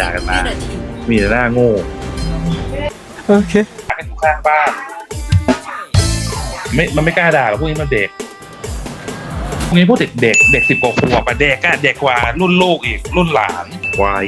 ด่ากันมาวินาทีมีแต่หน้าโง่โอเคให้อยู่ข้างบ้านไม่มันไม่กล้าด่าหรอกพวกนี้มันเด็กพวกนี้พวกเด็กเด็กเด็กสิบกว่าขวบอะเด็กอะเด็กกว่ารุ่นลูกอีก รุ่นหลานวาย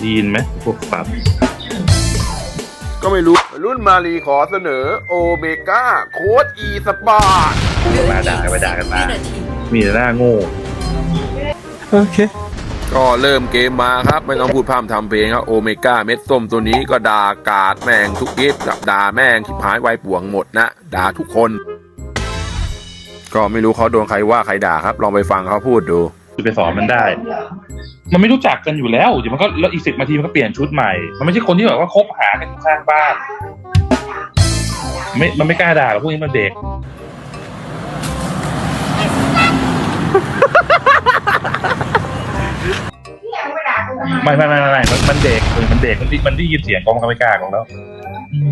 ไดีนไหมพวกสัตว์ก็ไม่รู้ รุ่นมารีขอเสนอโอเมก้าโค้ดอีสปอร์ตมาด่ากันไปด่ากันมาวินาทีมีแต่หน้าโง่โอเค ก็เริ่มเกมมาครับ ไม่ต้องพูดพร่ำทำเพลงครับโอเมก้าเม็ดส้มตัวนี้ก็ด่ากาดแม่งทุกทิศด่าแม่งที่พายไวป่วงหมดนะด่าทุกคน ก็ไม่รู้เขาโดนใครว่าใครด่าครับ ลองไปฟังเขาพูดดูจะไปสอนมันได้ มันไม่รู้จักกันอยู่แล้วเดี๋ยวมันก็แล้วอีกสิบนาทีมันก็เปลี่ยนชุดใหม่ มันไม่ใช่คนที่แบบว่าคบหากันอยู่ข้างบ้านไม่มันไม่กล้าด่าหรอกพวกนี้มันเด็ก ไม่ไม่ไม่ไม่ไม่มันมันเด็กเออมันเด็กมันมันได้ยินเสียงกองกรรมการของแล้วอืม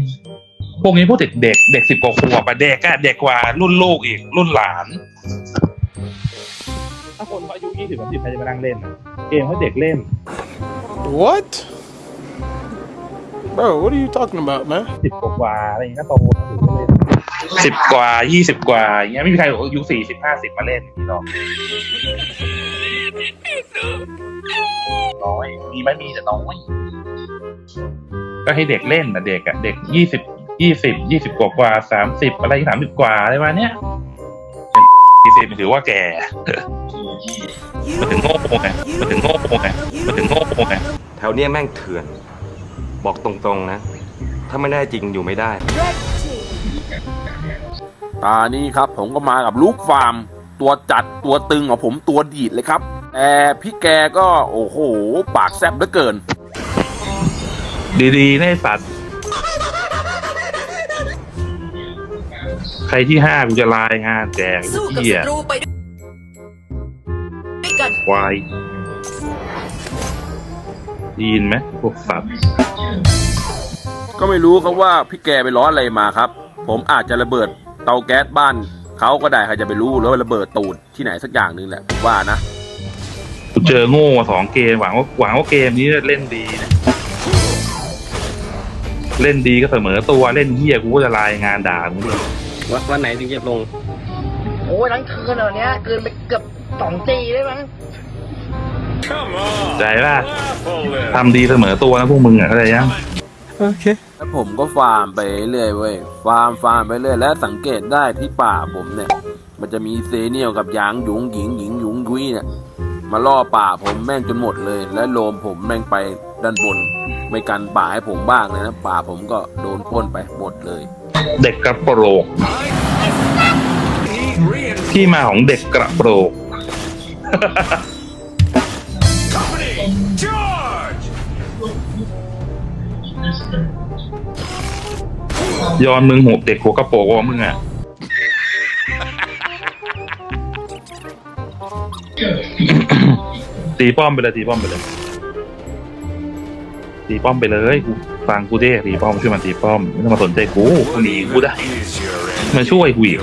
พวกนี้พวกเด็กเด็กเด็กสิบกว่าขวบอะเด็กอะเด็กกว่ารุ่นลูกอีกรุ่นหลาน ถ้าคนเขาอายุยี่สิบสามสิบใครจะมานั่งเล่นอะเกมเขาเด็กเล่น What? Bro, what are you talking about, man? สิบกว่าๆอะไรอย่างเงี้ยก็โตแล้วถึงจะเล่นสิบกว่ายี่สิบกว่าอย่างเงี้ยไม่มีใครบอกอายุสี่สิบห้าสิบมาเล่นอย่างนี้หรอก น้อยมีไหมมีแต่น้อยก็ให้เด็กเล่นนะเด็กอะเด็กยี่สิบยี่สิบยี่สิบกว่ากว่าสามสิบอะไรสามสิบกว่าอะไรมาเนี้ยยี่สิบถือว่าแก่มันถึงโง่ไงมันถึงโง่ไงมันถึงโง่ไงแถวเนี้ยแม่งเถื่อน บอกตรงๆนะ ถ้าไม่ได้จริงอยู่ไม่ได้ตานี้ครับ ผมก็มากับลูกฟาร์ม ตัวจัดตัวตึงของผมตัวดีดเลยครับ แต่พี่แกก็โอ้โห ปากแซบเหลือเกิน ดีๆนะไอ้สัตว์ ใครที่ห้ากูจะรายงานแจกสู้กับเหี้ยศัตรูไปด้วยกัน ควายไดีนไหมพวกสัตว์ ก็ไม่รู้ครับว่าพี่แกไปร้อนอะไรมาครับ ผมอาจจะระเบิดเตาแก๊สบ้านเขาก็ได้ใครจะไปรู้แล้วาระเบิดตูดที่ไหนสักอย่างหนึงแหละผมว่านะ กูเจอโง่มาสองเกมหวังว่าหวังว่าเกมนี้เล่นดีนะเล่นดีก็เสมอตัวเล่นเหี้ยกูก็จะรายงานด่ามึงด้วยวันไหนถึงจะลง โอ้ยทั้งคืนเหรอเนี้ยเกินไปเกือบสองจีได้มั้งใจป่ะทำดีเสมอตัวนะพวกมึงอะเข้าใจยังโอเคแล้วผมก็ฟาร์มไปเรื่อยเว้ยฟาร์มฟาร์มไปเรื่อยและสังเกตได้ที่ป่าผมเนี่ย มันจะมีเซเนียลกับยางหยุงหญิงหญิงหยุงยุ้ยเนี่ย มาล่อป่าผมแม่งจนหมดเลย และโลมผมแม่งไปด้านบน ไม่กันป่าให้ผมบ้างเลยนะ ป่าผมก็โดนพ่นไปหมดเลย เด็กกระโปรงที่มาของเด็กกระโปรงยอนมึงหัวเด็กหัวกระโปรงวะมึงอะ ตีป้อมไปเลยตีป้อมไปเลย ตีป้อมไปเลยกูฟังกูเดิตีป้อมช่วยมันตีป้อมไม่ต้องมาสนใจกูกูหนีกูได้มาช่วยกูอีก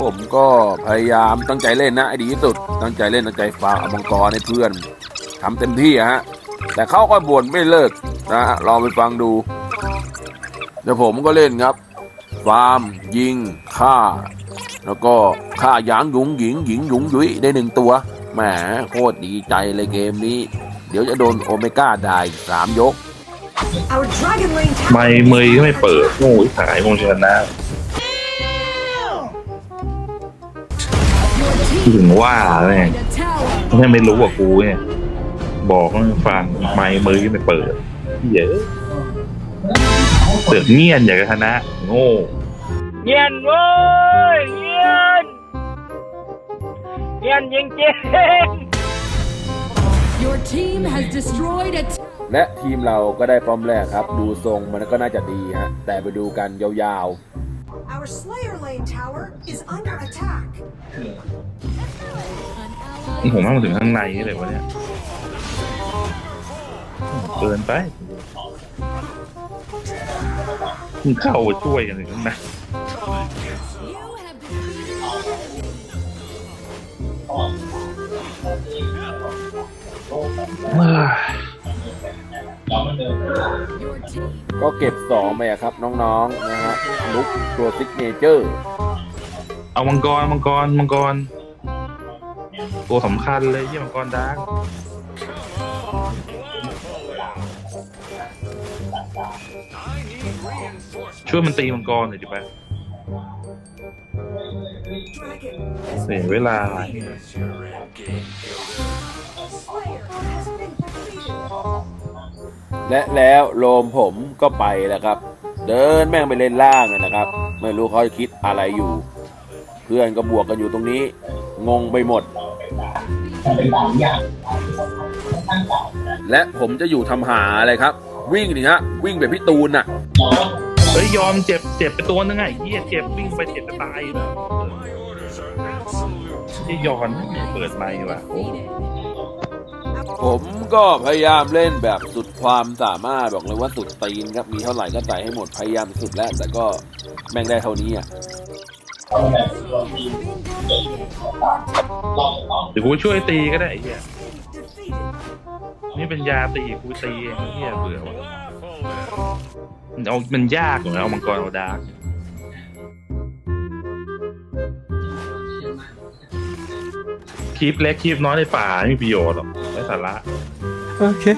ผมก็พยายามตั้งใจเล่นนะไอ้ดีที่สุด ตั้งใจเล่นตั้งใจฟาร์มเอามังกรให้เพื่อนทำเต็มที่อะฮะ แต่เขาก็บ่นไม่เลิกนะฮะลองไปฟังดูเดี๋ยวผมก็เล่นครับ ฟาร์ม ยิงฆ่า แล้วก็ฆ่าหยางหยุงหญิงหญิงหยุงยุ้ยได้หนึ่งตัวแหมโคตรดีใจเลยเกมนี้ เดี๋ยวจะโดนโอเมก้าได้สามยก Our Dragon Lane ไม่เมยก็ไม่เปิดโง่ขายมงชนะถึงว่าแม่งถ้าไม่รู้ว่ากูเนี่ย บอกให้ฟังไม่เมยก็ไม่เปิดเยอะเสือกเงียนอยากจะชนะ โง่ เงียนเว้ยเงียนเงียนจริงจริง Your team has destroyed a และทีมเราก็ได้ป้อมแรกครับ ดูทรงมันก็น่าจะดีฮะ แต่ไปดูกันยาว Our Slayer Lane tower is under attack. ผมว่ามันถึงข้างในนี่เลยวะเนี่ยเกินไปมึงเข้าไปช่วยกันถึงข้างใน You ก็เก็บสองไปอะครับน้องๆนะฮะลุกตัวซิกเนเจอร์ เอามังกรมังกรมังกร ตัวสำคัญเลยที่มังกรดาร์กช่วยมันตีมังกรหน่อยดิไป เสียเวลา และแล้วโลมผมก็ไปแล้วครับ เดินแม่งไปเล่นล่างนะครับ ไม่รู้เขาคิดอะไรอยู่ เพื่อนก็บวกกันอยู่ตรงนี้ งงไปหมด และผมจะอยู่ทำหาอะไรครับ วิ่งดิฮะวิ่งแบบพี่ตูนน่ะ เฮ้ยยอมเจ็บเจ็บไปตัวนึงไงเฮียเจ็บวิ่งไปเจ็บจะตายแล้วที่ยอนไม่เปิดไมค์ว่ะโอ้ผมก็พยายามเล่นแบบสุดความสามารถบอกเลยว่าสุดตีนครับมีเท่าไหร่ก็ใส่ให้หมดพยายามสุดแล้วแต่ก็แม่งได้เท่านี้อะเดี๋ยวกูช่วยตีก็ได้ไอ้เฮีย Defeated. นี่เป็นยาตีกูตีเองไอ้เฮียเบื่อว่ะมัน เอามันยากเหมือนเอามังกรเอาดาร์กคลิปเล็กคลิปน้อยในป่าไม่มีประโยชน์หรอกไร้สาระ Okay.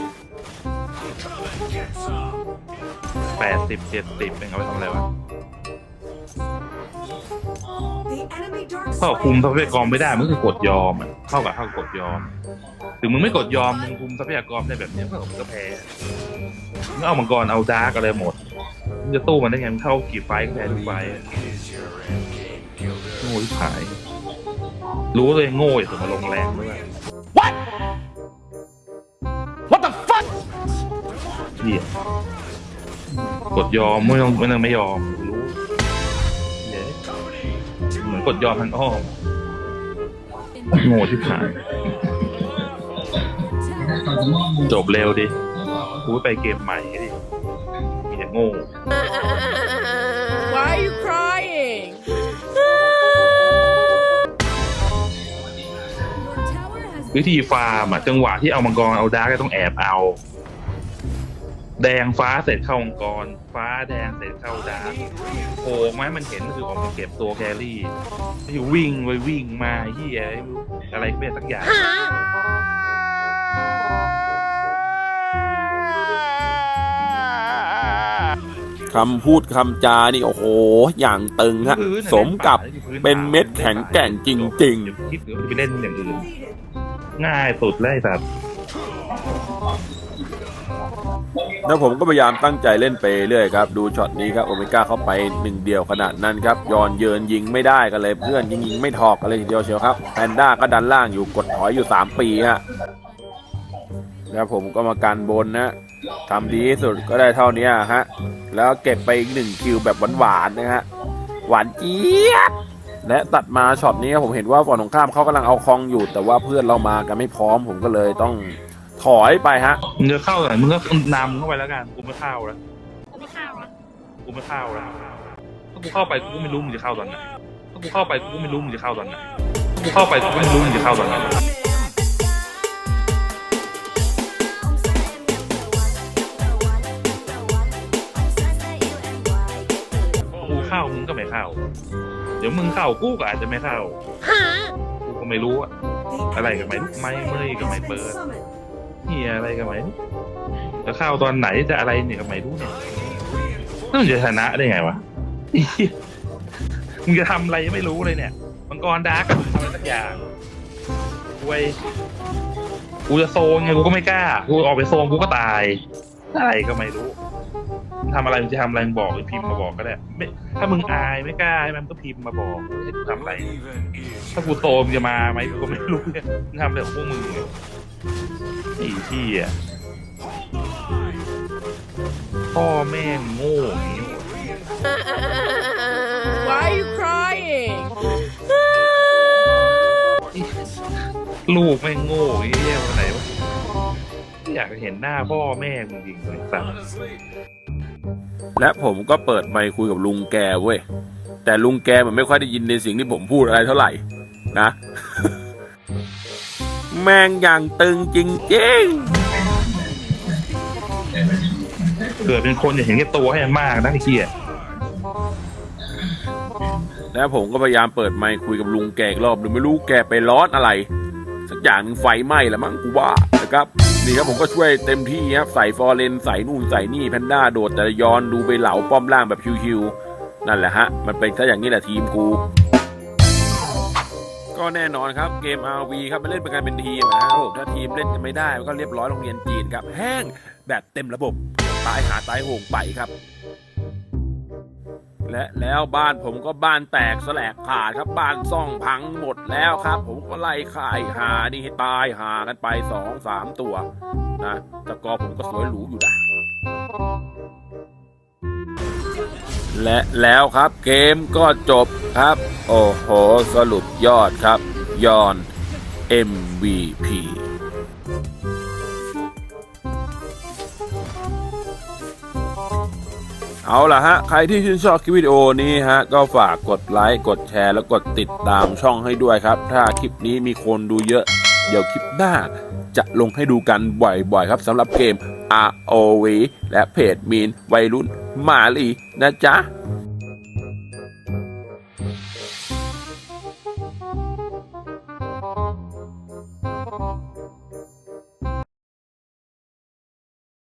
แปดสิบเจ็ดสิบเป็นเอาไปทำอะไรวะ The enemy dark ถ้าคุม slayer ทรัพยากรไม่ได้มันก็คือกดยอมอะเท่ากับเท่ากับกดยอม ถึงมึงไม่กดยอมมึงคุมทรัพยากรได้แบบเนี้ยเท่ากับมึงก็แพ้มึงเอามังกรเอาดาร์กอะไรหมดมึงจะตู้มันได้ไงมึงเข้ากี่ไฟท์ก็แพ้ทุกไฟท์อะโง่ที่ขาย รู้เลยโง่อย่าถึงมาลงแรงด้วย What What the fuck เหี้ยกดยอมไม่ต้องไม่ต้องไม่ยอม กดยอมทางอ้อมโง่ที่ขาย จบเร็วดิกูไปเกมใหม่ดิมีแต่โง่ Why are you crying? Your tower has วิธีฟาร์มอะจังหวะที่เอามังกรเอาดาร์กก็ต้องแอบเอา แดงฟ้าเสร็จเข้ามังกร ฟ้าแดงเสร็จเข้าดาร์กโผล่มาให้มันเห็นก็คือออกมาเก็บตัวแครี่ไม่ใช่วิ่งไปวิ่งมาเฮียไม่รู้อะไรก็ไม่รู้สักอย่างคำพูดคำจานี่โอ้โห อย่างตึงฮะ สมกับเป็นเม็ดแข็งแกร่งจริงอย่าไปคิดว่าจะไปเล่นอย่างอื่น defeated. ง่ายสุดเลยสัตว์ แล้วผมก็พยายามตั้งใจเล่นไปเรื่อยครับดูช็อตนี้ครับโอเมก้าเข้าไปหนึ่งเดียวขนาดนั้นครับยอนเยินยิงไม่ได้กันเลยเพื่อนยิงยิงไม่ถอกกันเลยทีเดียวเชียวครับแพนด้าก็ดันล่างอยู่กดถอยอยู่ 3 ปีฮะแล้วผมก็มาการบนนะทำดีที่สุดก็ได้เท่านี้ฮะแล้วเก็บไปอีกหนึ่งคิวแบบหวานๆนะฮะหวานเจี๊ยบและตัดมาช็อตนี้ผมเห็นว่าฝั่งตรงข้ามเขากำลังเอาคองอยู่ แต่ว่าเพื่อนเรามากันไม่พร้อมผมก็เลยต้อง ถอยไปฮะ มึงจะเข้าไหนมึงก็นำเข้าไปแล้วกันกูไม่เข้าแล้วกูไม่เข้าแล้วกูไม่เข้าแล้วถ้ากูเข้าไปกูก็ไม่รู้มึงจะเข้าตอนไหนถ้ากูเข้าไปกูก็ไม่รู้มึงจะเข้าตอนไหนถ้ากูเข้าไปกูก็ไม่รู้มึงจะเข้าตอนไหนกูเข้ามึงก็ไม่เข้า เดี๋ยวมึงเข้ากูก็อาจจะไม่เข้ากูก็ไม่รู้อะ The I like it, enemy mate. dark My- slayer my- has my been bird. summoned. เฮียอะไรกันไหมจะเข้าตอนไหนจะอะไรเนี่ยก็ไม่รู้เนี่ยแล้วมึงจะชนะได้ไงวะมึงจะทำอะไรยังไม่รู้เลยเนี่ยมังกรดาร์กทำอะไรสักอย่างเว้ยกูจะโซนไงกูก็ไม่กล้ากูออกไปโซนกูก็ตายอะไรก็ไม่รู้ทำอะไรมึงจะทำอะไรมึงบอกพิมพ์มาบอกก็ได้ไม่ถ้ามึงอายไม่กล้าให้มันก็พิมพ์มาบอกให้กูทำอะไร ถ้ากูโตมงจะมาไหมกูก็ไม่รู้เนี่ยทำอะไรของพวกมึง ไอ้ที่อะพ่อแม่งโง่อย่างนี้ Why are you crying? ลูกแม่งโง่อย่างนี้วันไหนวะไม่อยากจะเห็นหน้าพ่อแม่มึงจริงเลยสัตว์และผมก็เปิดไมค์คุยกับลุงแกเว้ย แต่ลุงแกมันไม่ค่อยได้ยินในสิ่งที่ผมพูดอะไรเท่าไหร่นะล แม่งอย่างตึงจริงเกิดเป็นคนอย่าเห็นแก่ตัวให้มันมากนะไอ้เหี้ยๆ แล้วผมก็พยายามเปิดไมค์คุยกับลุงแกอีกรอบหนึ่งไม่รู้แกไปร้อนอะไร สักอย่างหนึ่งไฟไหม้ละมั้งกูว่านะครับ นี่ครับผมก็ช่วยเต็มที่ครับใส่ฟอร์เรนใส่นู่นใส่นี่แพนด้าโดดแต่ย้อนดูไปเหลาป้อมล่างแบบชิวๆนั่นแหละฮะ มันเป็นถ้าอย่างนี้แหละทีมกู ก็แน่นอนครับเกม RV ครับมันเล่นเป็นการเป็นทีมนะครับผมถ้าทีมเล่นกันไม่ได้ก็เรียบร้อยโรงเรียนจีนครับแห้งแบบเต็มระบบตายหาตายโหงไปครับ และแล้วบ้านผมก็บ้านแตกสลกขาดครับบ้านซ่องพังหมดแล้วครับ ผมก็ไล่ข่ายหานี่ให้ตายหากันไปสองสามตัวนะตะกอผมก็สวยหรูอยู่นะ และแล้วครับเกมก็จบครับ โอ้โห สรุปยอดครับ ยอน MVP เอาล่ะฮะ ใครที่ชื่นชอบคลิปวิดีโอนี้ฮะ ก็ฝากกดไลค์ กดแชร์ แล้วกดติดตามช่องให้ด้วยครับ ถ้าคลิปนี้มีคนดูเยอะ เดี๋ยวคลิปหน้า จะลงให้ดูกันบ่อยๆครับสำหรับเกม ROV และเพจมีนวัยรุ่น มาลีนะจ๊ะ